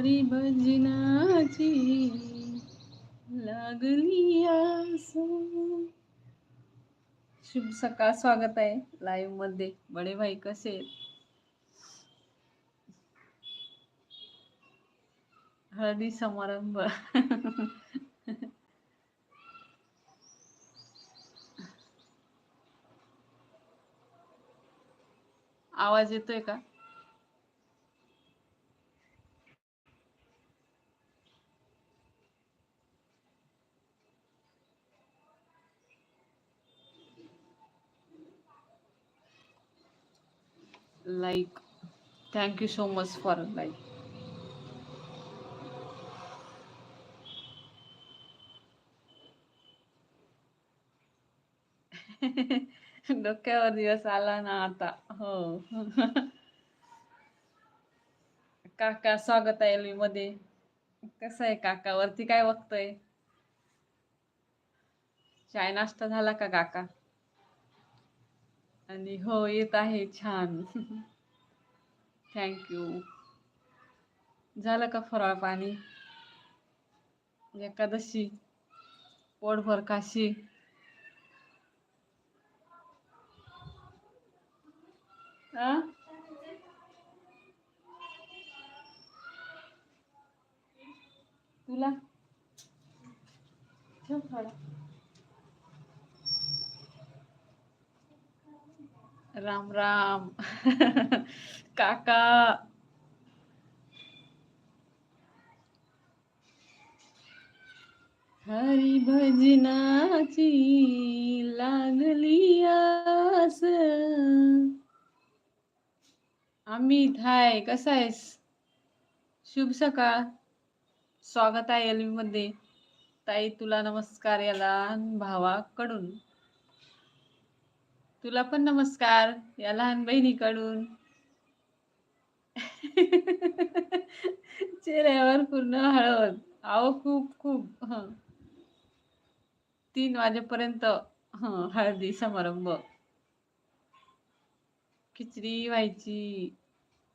हरी भजनाची लागली आस. शुभ सकाळ स्वागत आहे लाईव्हमध्ये. बडे भाई कसे आहेत? हळदी समारंभ. आवाज येतोय का? Like thank you so much for like डोक्यावर दिवस आला ना आता हो. काका स्वागत आहे एलवी मध्ये. कसं आहे काका? वरती काय बघतोय? चाय नाश्ता झाला का काका? आणि हो येत आहे छान. थँक यू झालं का फराळ पाणी? एकादशी पोटभर काशी. आ? तुला? ठेव थोडा राम राम. काका. हरी भजनाची लागली आस. अमित हाय कसा आहेस? शुभ सकाळ. स्वागत आहे एलवी मध्ये ताई तुला नमस्कार याला भावाकडून. तुला पण नमस्कार या लहान बहिणीकडून. चेहऱ्यावर पूर्ण हळद. अहो खूप खूप. तीन वाजेपर्यंत हळदी समारंभ. खिचडी व्हायची.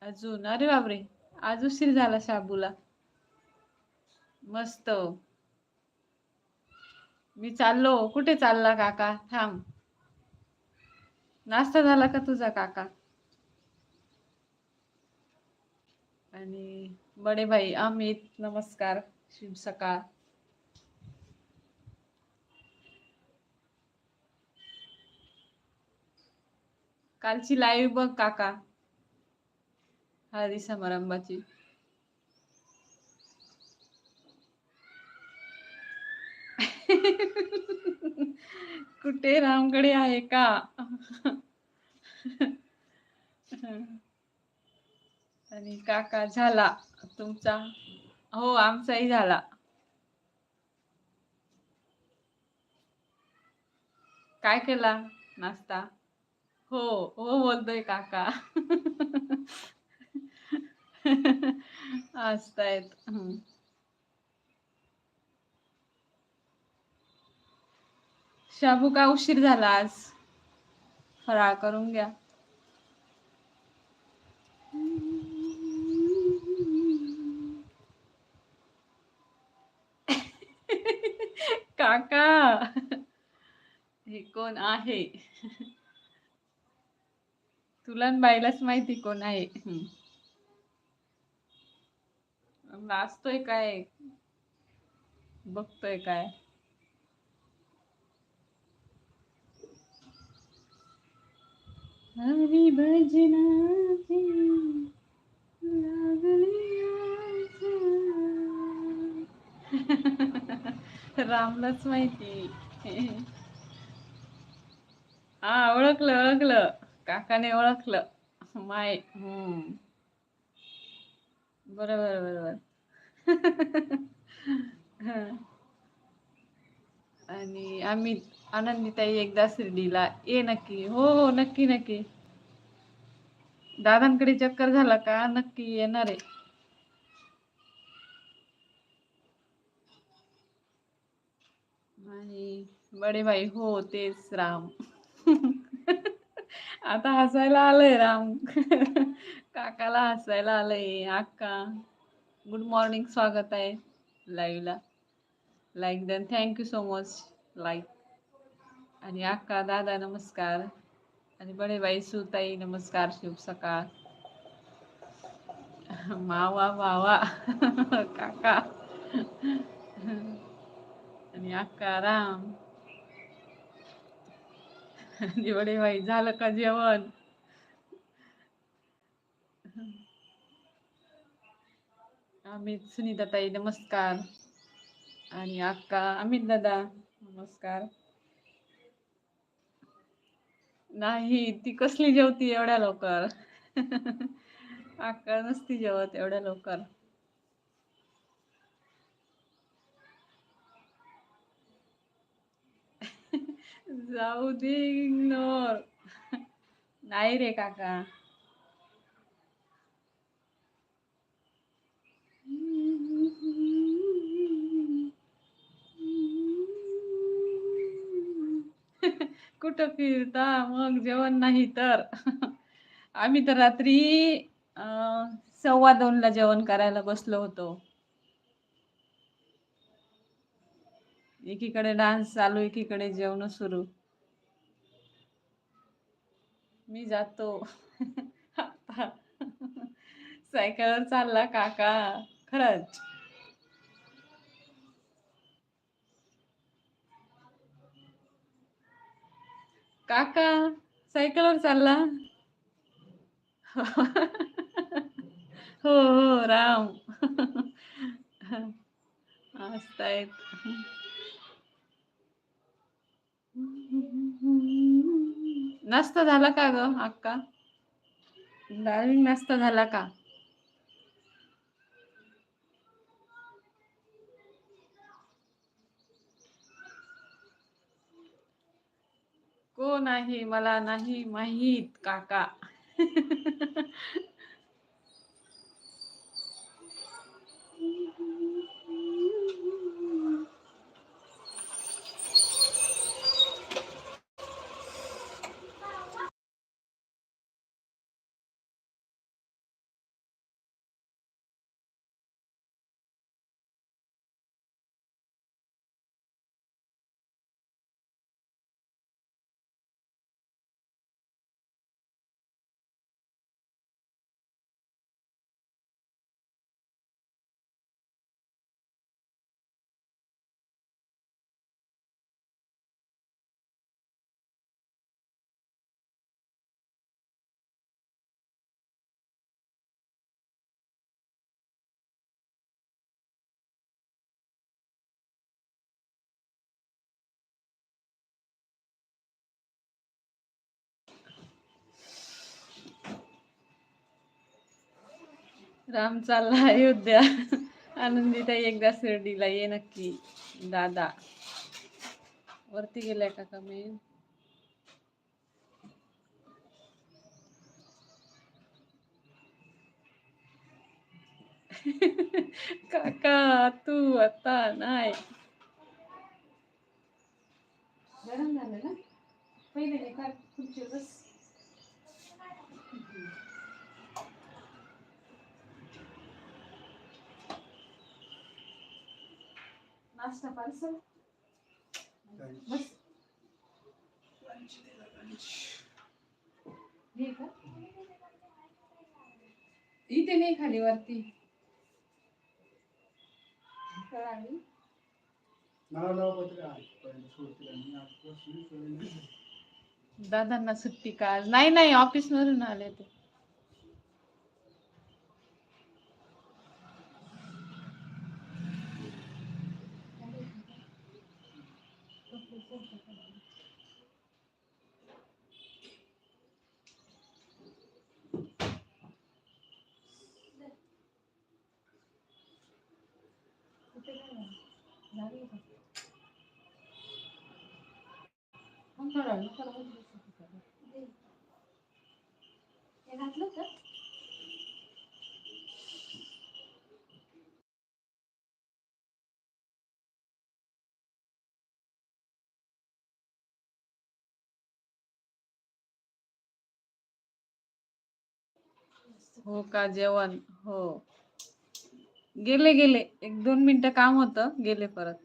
अजून अरे बापरे! आज उशीर झाला शाबूला. मस्त. मी चाललो. कुठे चालला काका? थांब. नाश्ता झाला का तुझा काका? आणि बडे भाई अमित नमस्कार शुभ सकाळ. कालची लाईव्ह बघ काका. हळदी समारंभाची. कुठे रामगडे आहे का? आणि काका झाला. तुमचा? हो आमचाही झाला. काय केला? नाश्ता? हो हो बोलतोय काका. असतायत. शाबू का उशीर झाला आज? फराळ करून घ्या. काका हे कोण आहे? तुला बाईलाच माहिती कोण आहे. हम्म. नाचतोय काय? बघतोय काय? हरी भजनाची लागली रामलाच माहिती. हा ओळखलं ओळखलं. काकाने ओळखलं. माय. हम्म. बरोबर बरोबर. आणि अमित आनंदीताई एकदा शिर्डीला. ये नक्की. हो हो नक्की नक्की. दादांकडे चक्कर झाला का? नक्की येणार आहे. आणि बडे भाई हो तेच राम. आता हसायला आलंय राम. काकाला हसायला आलंय. अक्का गुड मॉर्निंग स्वागत आहे लाईव्हला like then thank you so much like आणि अक्का दादा नमस्कार. आणि बडे बाई सुताई नमस्कार शुभ सकाळ. मावा मावा काका. आणि अक्का राम. आणि बडे बाई झालं का जेवण? अमित सुनीताताई नमस्कार. आणि अक्का अमित दादा नमस्कार. नाही ती कसली जेवती एवढ्या लवकर? अक्का नसती जेवत एवढ्या लवकर. जाऊ दे इग्नोर नाही रे काका. कुठं फिरता? मग जेवण नाही तर? आम्ही तर रात्री अं, सव्वा दोनला जेवण करायला बसलो होतो. एकीकडे डान्स चालू एकीकडे जेवण सुरू. मी जातो. सायकलवर चालला काका. खरंच. काका सायकलवर चालला. हो हो राम. असतायत नाश्ता झाला का ग अक्का? डार्लिंग नाश्ता झाला का? कोण आहे मला नाही माहीत काका. राम चालला अयोध्या आनंदीताई एकदा शिर्डीला ये नक्की. दादा. वरती गेलाय का कमी काका तू आता नाही. गरम झालं ना? पहिले हे काढ, खुर्चीवर बस नाश्ता पार्सल हे इथे नाही खाली वरती. दादांना सुट्टी का नाही नाही ऑफिस मधून आले ते. हो का? जेवण. हो. गेले गेले. एक दोन मिनिटं काम होतं. गेले परत.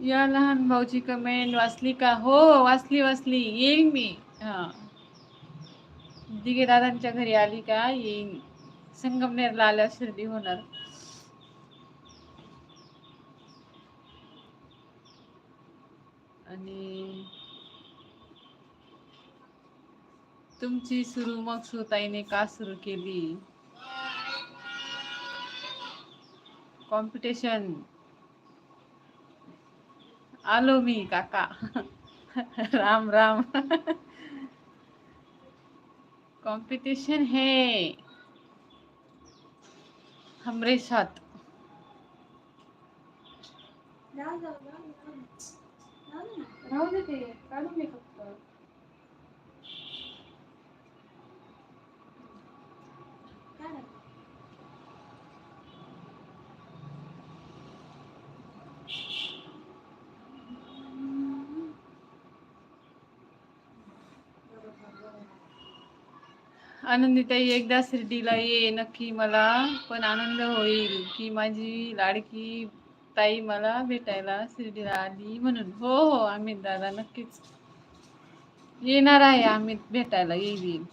या लहान भाऊची कमेंट वाचली का? हो वाचली वाचली. येईल मी. हा. दिगे दादांच्या घरी आली का? येईन. संगमनेरला आल्यावर शिर्डी होणार. आणि तुमची सुरू मग सुताईने का सुरू केली? कॉम्पिटिशन आलो मी काका राम राम कंपटीशन है हमरे साथ राहू दे ते काढून आनंदीताई एकदा शिर्डीला ये नक्की मला पण आनंद होईल की माझी लाडकी ताई मला भेटायला शिर्डीला आली म्हणून. हो हो अमित दादा नक्कीच. येणार आहे अमित भेटायला येईल. येईल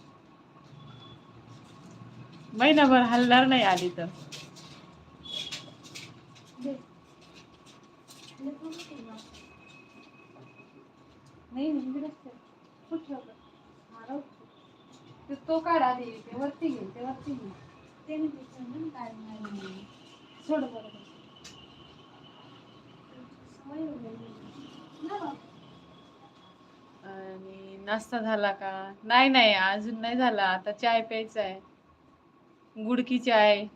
महिनाभर हलणार नाही आली तर. नाही ते तो काढा दे ते वरती घे ते वरती घे. ते सोड बरोबर आणि नाश्ता झाला का? नाही नाही अजून नाही झाला. आता चाय प्यायचा आहे. गुडकी चाय.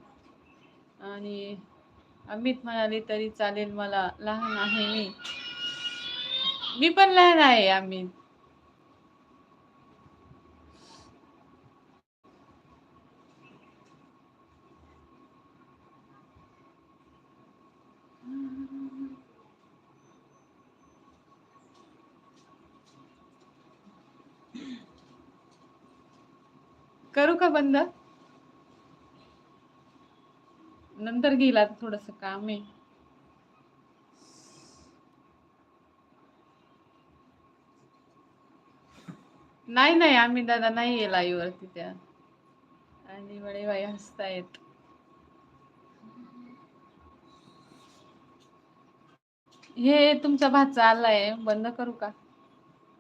आणि अमित म्हणाले तरी चालेल मला लहान आहे मी. मी पण लहान आहे अमित. करू का बंद? नंतर गेला थोडस काम आहे. नाही नाही आम्ही दादा नाही आहे लाईव्ह वरती त्या. आणि बडे बाई हसतायत. हे तुमचा भाचा आलाय बंद करू का?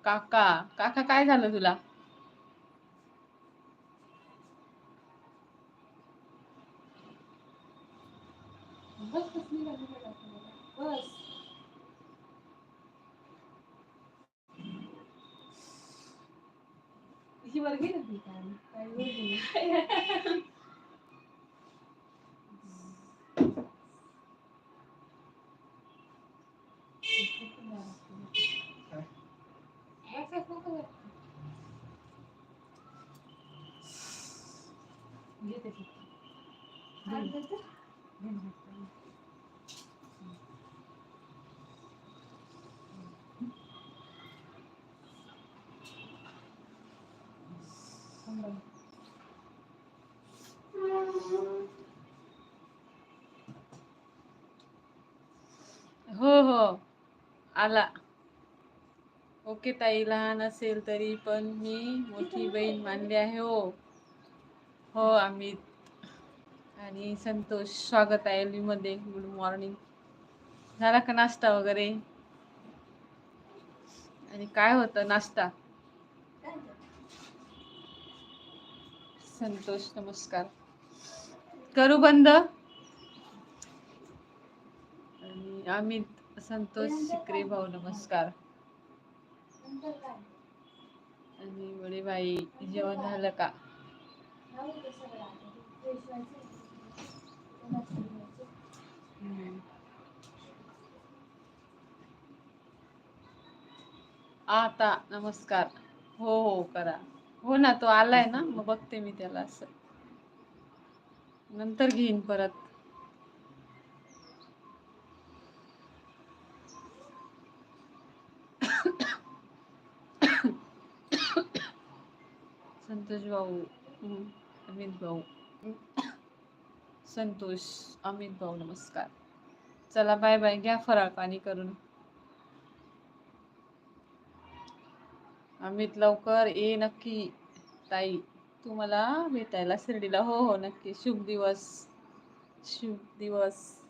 काका काका काय झालं तुला? ये देखो हो हो. आला. ओके ताई, लहान असेल तरी पण मी मोठी बहीण मानली आहे, हो. हो अमित आणि संतोष स्वागत आहे LV मध्ये गुड मॉर्निंग. झाला का नाश्ता वगैरे? आणि काय होतं नाश्ता? संतोष नमस्कार. करू बंद? आणि अमित संतोष शिकरे भाऊ नमस्कार. आणि बडे बाई जेवण झालं का? आता नमस्कार. हो हो करा. हो ना तो आलाय ना मग बघते मी त्याला असं. नंतर घेईन परत. संतोष भाऊ. हम्म, अमित भाऊ. संतोष अमित भाऊ नमस्कार. चला बाय बाय घ्या फराळ पाणी करून. अमित लवकर ये नक्की. ताई तू मला भेटायला शिर्डीला. हो हो नक्की. शुभ दिवस. शुभ दिवस.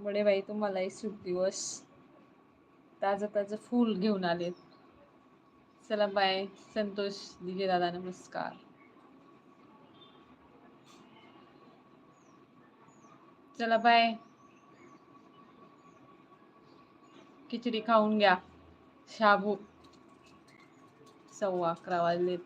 बडे बाई तुम्हालाही शुभ दिवस. ताजं ताजं फूल घेऊन आलेत. चला बाय संतोष दिगे दादा नमस्कार. चला बाय खिचडी खाऊन घ्या. शाबू. सव्वा अकरा वाजलेत.